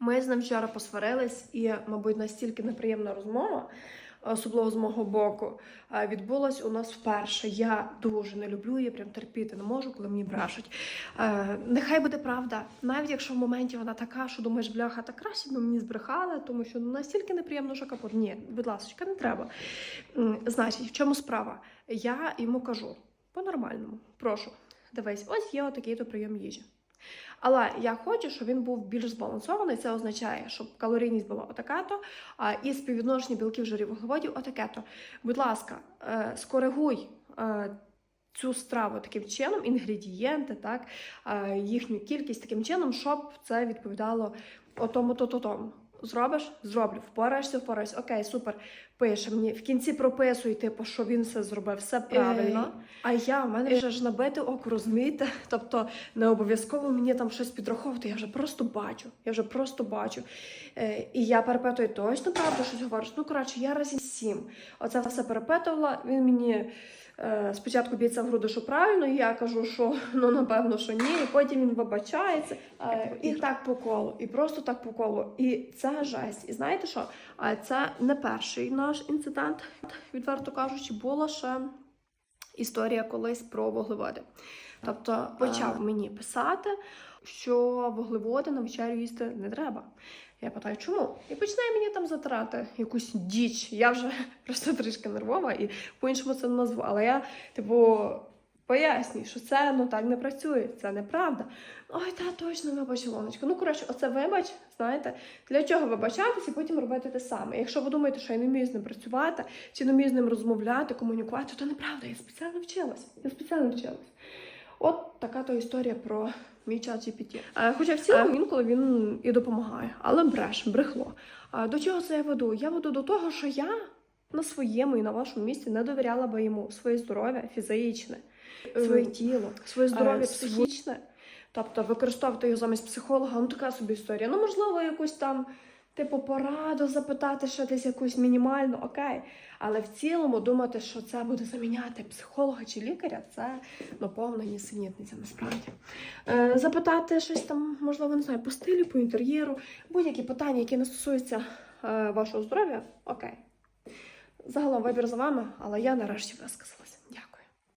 Ми з ним вчора посварились, і, мабуть, настільки неприємна розмова, особливо з мого боку, е, відбулась у нас вперше. Я дуже не люблю її, прям терпіти не можу, коли мені брешуть. Е, нехай буде правда, навіть якщо в моменті вона така, що думаєш, бляха, так краще б мені збрехали, тому що настільки неприємно, що капот. Ні, будь ласка, не треба. Значить, в чому справа? Я йому кажу по-нормальному, прошу, дивись, ось є отакий-то прийом їжі. Але я хочу, щоб він був більш збалансований. Це означає, щоб калорійність була отака-то, і співвідношення білків, жирів, вуглеводів отаке-то. Будь ласка, е, скоригуй е, цю страву таким чином, інгредієнти, так, е, їхню кількість таким чином, щоб це відповідало отому то то тому. Зробиш? Зроблю. Впораєшся, впораєшся. Окей, супер. Пише мені в кінці прописуй, типу, що він все зробив, все правильно. А я в мене вже ж набите око, розумієте? Тобто не обов'язково мені там щось підраховувати. Я вже просто бачу. Я вже просто бачу. Е, і я перепитую, точно правда щось говориш. Ну коротше, я разів сім. Оце все перепитувала. Він мені. е, Спочатку б'ється в груди, що правильно, і я кажу, що ну напевно, що ні. І потім він вибачається. Е, І так по колу, і просто так по колу. І це жесть. І знаєте що? Це не перший наш інцидент, відверто кажучи, була ще історія колись про вуглеводи. Тобто почав мені писати, що вуглеводи на вечерю їсти не треба. Я питаю, чому? І починає мені там затирати якусь діч. Я вже просто трішки нервова і по-іншому це не назву. Але я, типу, пояснюю, що це ну так не працює, це неправда. Ой, та точно, вибач, Ілоночка. Ну, коротше, оце вибач, знаєте, для чого вибачатись і потім робити те саме. Якщо ви думаєте, що я не вмію з ним працювати, чи не вмію з ним розмовляти, комунікувати, то неправда, я спеціально вчилась. Я спеціально вчилась. От така то історія про мій чат GPT. Хоча в цілому інколи він і допомагає, але бреш, брехло. А До чого це я веду? Я веду до того, що я на своєму і на вашому місці не довіряла би йому своє здоров'я фізичне, своє тіло, своє здоров'я е, психічне. Тобто використовувати його замість психолога, ну така собі історія. Ну, можливо, якусь там, типу, пораду запитати, що десь якусь мінімальну, окей. Але в цілому думати, що це буде заміняти психолога чи лікаря, це ну, повна нісенітниця насправді. Е, запитати щось там, можливо, не знаю, по стилю, по інтер'єру, будь-які питання, які не стосуються е, вашого здоров'я, окей. Загалом вибір з вами, але я нарешті висказалася. Дякую.